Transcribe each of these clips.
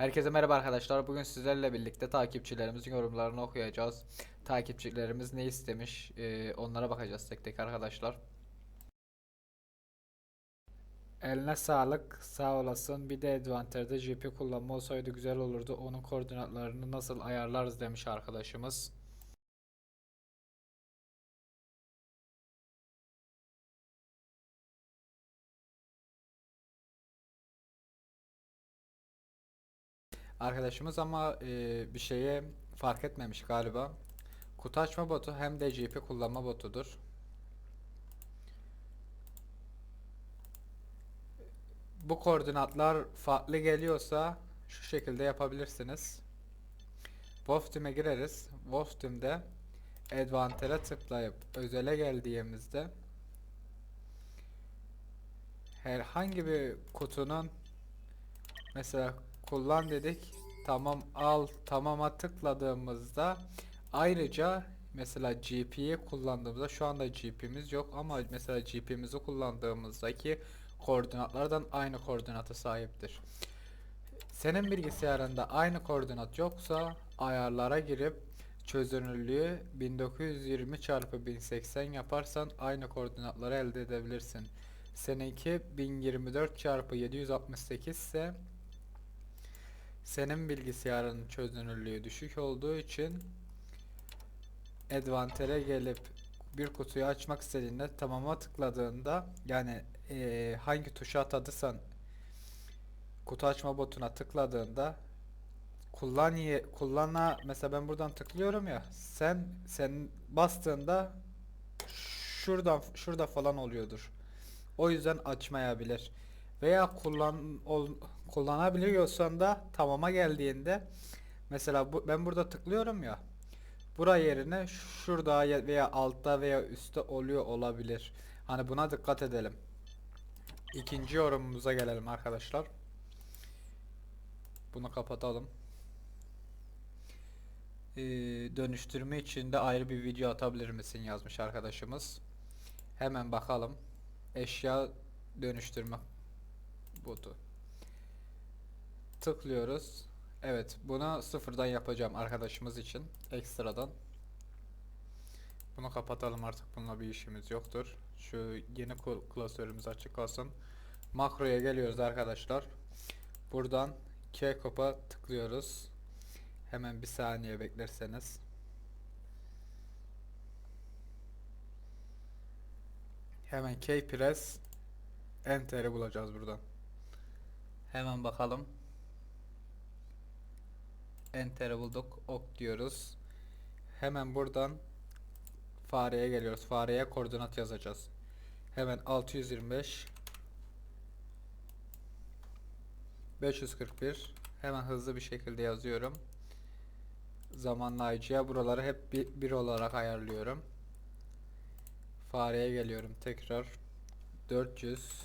Herkese merhaba arkadaşlar. Bugün sizlerle birlikte takipçilerimizin yorumlarını okuyacağız. Takipçilerimiz ne istemiş, e, onlara bakacağız tek tek arkadaşlar. Eline sağlık, sağ olasın. Bir de Advanter'de GP kullanma olsaydı güzel olurdu. Onun koordinatlarını nasıl ayarlarız demiş arkadaşımız. Arkadaşımız ama e, bir şeye fark etmemiş galiba. Kutu açma botu hem de GP kullanma botudur. Bu koordinatlar farklı geliyorsa şu şekilde yapabilirsiniz. Wolfteam'e gireriz. Wolfteam'de Advanter'e tıklayıp özele geldiğimizde herhangi bir kutunun mesela kullan dedik. Tamam al tamama tıkladığımızda ayrıca mesela GP'yi kullandığımızda şu anda GP'miz yok ama mesela GP'mizi kullandığımızdaki koordinatlardan aynı koordinata sahiptir. Senin bilgisayarında aynı koordinat yoksa ayarlara girip çözünürlüğü 1920 x 1080 yaparsan aynı koordinatları elde edebilirsin. Seninki 1024 x 768 ise senin bilgisayarın çözünürlüğü düşük olduğu için Advanter'e gelip bir kutuyu açmak istediğinde tamama tıkladığında yani eee, hangi tuşa atadıysan kutu açma botuna tıkladığında kullan ye, kullana mesela ben buradan tıklıyorum ya sen sen bastığında şuradan şurada falan oluyordur. O yüzden açmayabilir. Veya kullan ol, kullanabiliyorsan da tamama geldiğinde mesela bu, ben burada tıklıyorum ya bura yerine şurada ya- veya altta veya üstte oluyor olabilir. Hani buna dikkat edelim. İkinci yorumumuza gelelim arkadaşlar. Bunu kapatalım. Ee, dönüştürme için de ayrı bir video atabilir misin yazmış arkadaşımız. Hemen bakalım. Eşya dönüştürme botu. Tıklıyoruz. Evet, bunu sıfırdan yapacağım arkadaşımız için ekstradan. Bunu kapatalım artık bununla bir işimiz yoktur. Şu yeni kl- klasörümüz açık kalsın. Makroya geliyoruz arkadaşlar. Buradan K-Kop'a tıklıyoruz. Hemen bir saniye beklerseniz. Hemen K-Press Enter'i bulacağız buradan. Hemen bakalım. Enter'i bulduk. Ok diyoruz. Hemen buradan fareye geliyoruz. Fareye koordinat yazacağız. Hemen 625 541 hemen hızlı bir şekilde yazıyorum. Zamanlayıcıya buraları hep bir, bir olarak ayarlıyorum. Fareye geliyorum tekrar. 400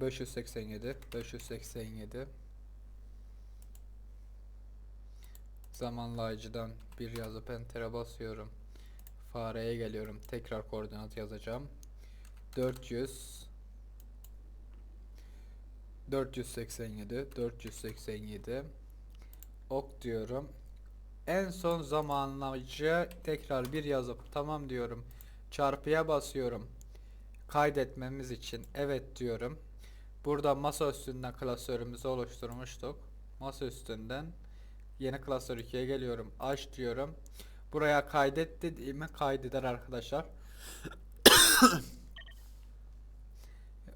587 587 Zamanlayıcıdan bir yazıp enter'e basıyorum. Fareye geliyorum. Tekrar koordinat yazacağım. 400 487 487 ok diyorum. En son zamanlayıcı tekrar bir yazıp tamam diyorum. Çarpıya basıyorum. Kaydetmemiz için evet diyorum. Burada masa üstünden klasörümüzü oluşturmuştuk. Masa üstünden yeni klasör 2'ye geliyorum. Aç diyorum. Buraya kaydet dediğimi kaydeder arkadaşlar.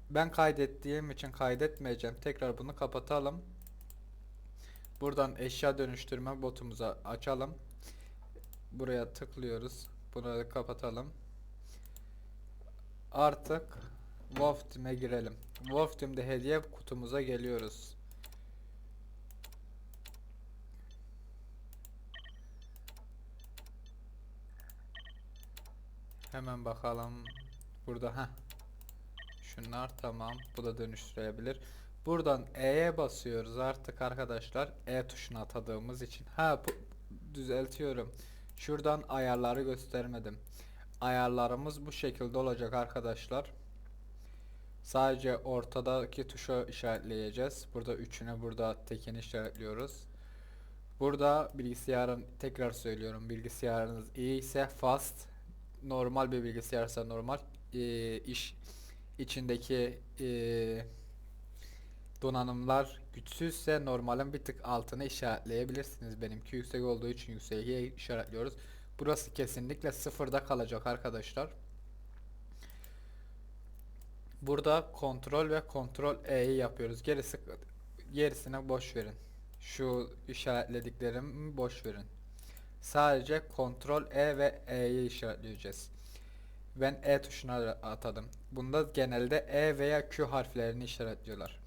Ben kaydettiğim için kaydetmeyeceğim. Tekrar bunu kapatalım. Buradan eşya dönüştürme botumuzu açalım. Buraya tıklıyoruz. Bunu kapatalım. Artık Wolfteam'e girelim. Wolfteam'de hediye kutumuza geliyoruz. Hemen bakalım. Burada ha. Şunlar tamam. Bu da dönüştürebilir. Buradan E'ye basıyoruz artık arkadaşlar. E tuşuna atadığımız için. Ha bu, düzeltiyorum. Şuradan ayarları göstermedim. Ayarlarımız bu şekilde olacak arkadaşlar. Sadece ortadaki tuşu işaretleyeceğiz. Burada üçünü, burada tekini işaretliyoruz. Burada bilgisayarın tekrar söylüyorum bilgisayarınız iyi ise fast normal bir bilgisayarsa normal e, iş içindeki e, donanımlar güçsüzse normalin bir tık altını işaretleyebilirsiniz. Benimki yüksek olduğu için yükseğe işaretliyoruz. Burası kesinlikle sıfırda kalacak arkadaşlar. Burada kontrol ve kontrol E'yi yapıyoruz. Gerisi gerisine boş verin. Şu işaretlediklerimi boş verin. Sadece kontrol E ve E'yi işaretleyeceğiz. Ben E tuşuna atadım. Bunda genelde E veya Q harflerini işaretliyorlar.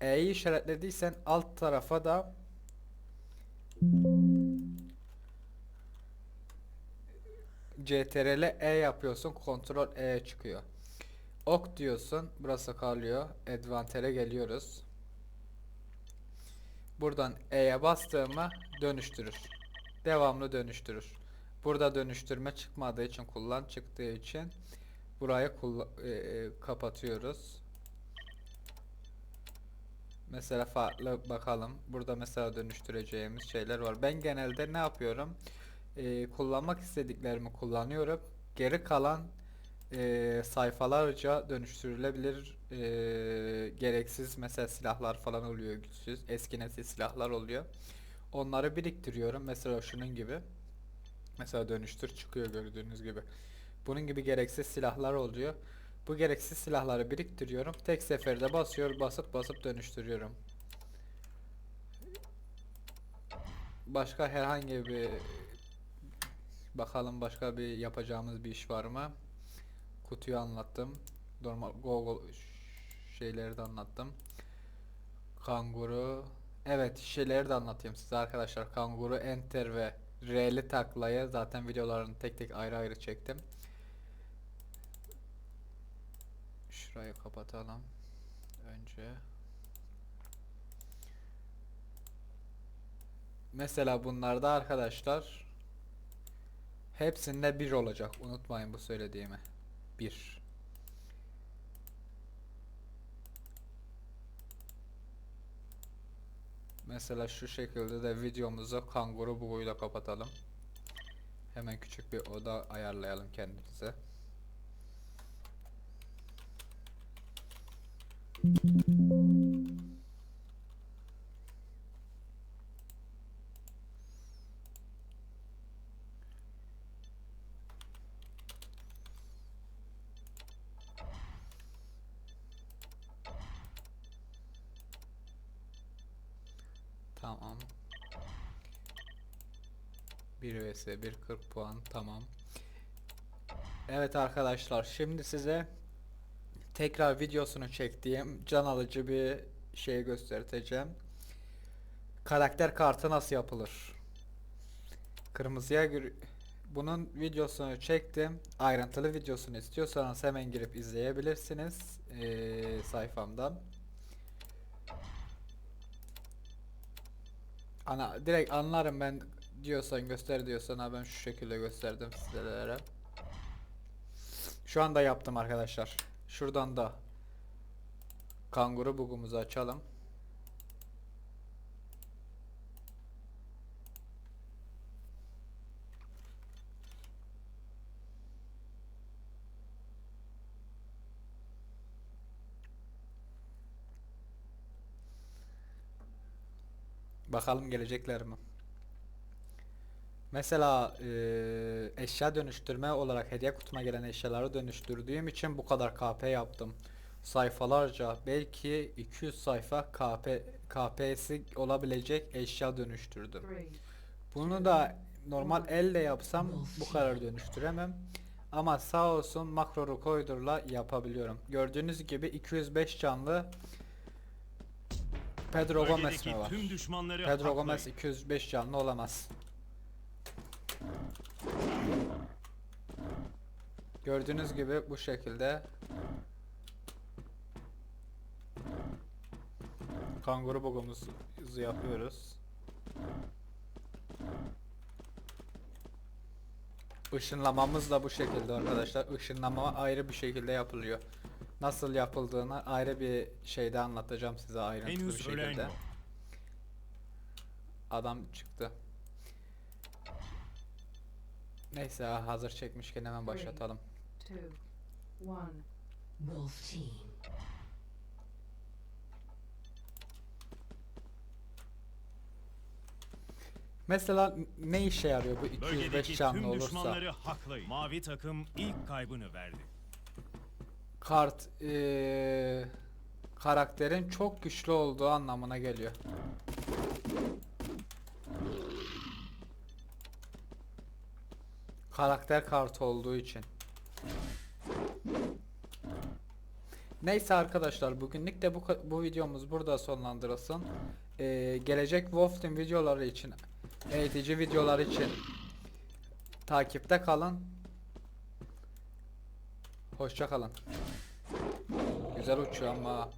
E'yi işaretlediysen alt tarafa da CTRL E yapıyorsun. Kontrol E çıkıyor. Ok diyorsun. Burası kalıyor. Advance'e geliyoruz. Buradan E'ye bastığımı dönüştürür. Devamlı dönüştürür. Burada dönüştürme çıkmadığı için kullan çıktığı için burayı e, e, kapatıyoruz. Mesela farklı bakalım. Burada mesela dönüştüreceğimiz şeyler var. Ben genelde ne yapıyorum? Ee, kullanmak istediklerimi kullanıyorum. Geri kalan e, sayfalarca dönüştürülebilir e, gereksiz mesela silahlar falan oluyor güçsüz. Eski nesil silahlar oluyor. Onları biriktiriyorum. Mesela şunun gibi. Mesela dönüştür çıkıyor gördüğünüz gibi. Bunun gibi gereksiz silahlar oluyor. Bu gereksiz silahları biriktiriyorum. Tek seferde basıyor, basıp basıp dönüştürüyorum. Başka herhangi bir bakalım başka bir yapacağımız bir iş var mı? Kutuyu anlattım. Normal Google şeyleri de anlattım. Kanguru Evet şeyleri de anlatayım size arkadaşlar. Kanguru Enter ve R'li taklayı zaten videolarını tek tek ayrı ayrı çektim. Şurayı kapatalım. Önce. Mesela bunlarda arkadaşlar hepsinde bir olacak. Unutmayın bu söylediğimi. Bir. Mesela şu şekilde de videomuzu kanguru buguyla kapatalım. Hemen küçük bir oda ayarlayalım kendimize. Tamam. 1 vs 1 40 puan tamam. Evet arkadaşlar şimdi size tekrar videosunu çektiğim can alıcı bir şey göstereceğim. Karakter kartı nasıl yapılır? Kırmızıya gir bunun videosunu çektim. Ayrıntılı videosunu istiyorsanız hemen girip izleyebilirsiniz ee, sayfamdan. Ana direkt anlarım ben diyorsan göster diyorsan ha ben şu şekilde gösterdim sizlere. Şu anda yaptım arkadaşlar. Şuradan da kanguru bugumuzu açalım. Bakalım gelecekler mi? Mesela eee, eşya dönüştürme olarak hediye kutuma gelen eşyaları dönüştürdüğüm için bu kadar KP yaptım. Sayfalarca belki 200 sayfa KP KP'si olabilecek eşya dönüştürdüm. Bunu da normal elle yapsam bu kadar dönüştüremem. Ama sağ olsun makro recorder'la yapabiliyorum. Gördüğünüz gibi 205 canlı Pedro Gomez Bölgedeki mi var? tüm düşmanları Pedro haklayın. Gomez 205 canlı olamaz. Gördüğünüz gibi bu şekilde kanguru bugumuzu yapıyoruz. Işınlamamız da bu şekilde arkadaşlar. Işınlama ayrı bir şekilde yapılıyor. Nasıl yapıldığını ayrı bir şeyde anlatacağım size ayrıntılı bir Henüz şekilde. Adam çıktı. Neyse hazır çekmişken hemen başlatalım. two, one. Wolf Team. Mesela ne işe yarıyor bu 205 Bölgedeki canlı tüm olursa? düşmanları haklayın. Mavi takım ilk kaybını verdi. Kart eee, karakterin çok güçlü olduğu anlamına geliyor. Karakter kartı olduğu için. Neyse arkadaşlar bugünlük de bu bu videomuz burada sonlandırılsın. Eee, gelecek Wolf videoları için eğitici videolar için takipte kalın. Hoşça kalın. Güzel uçuyor ama.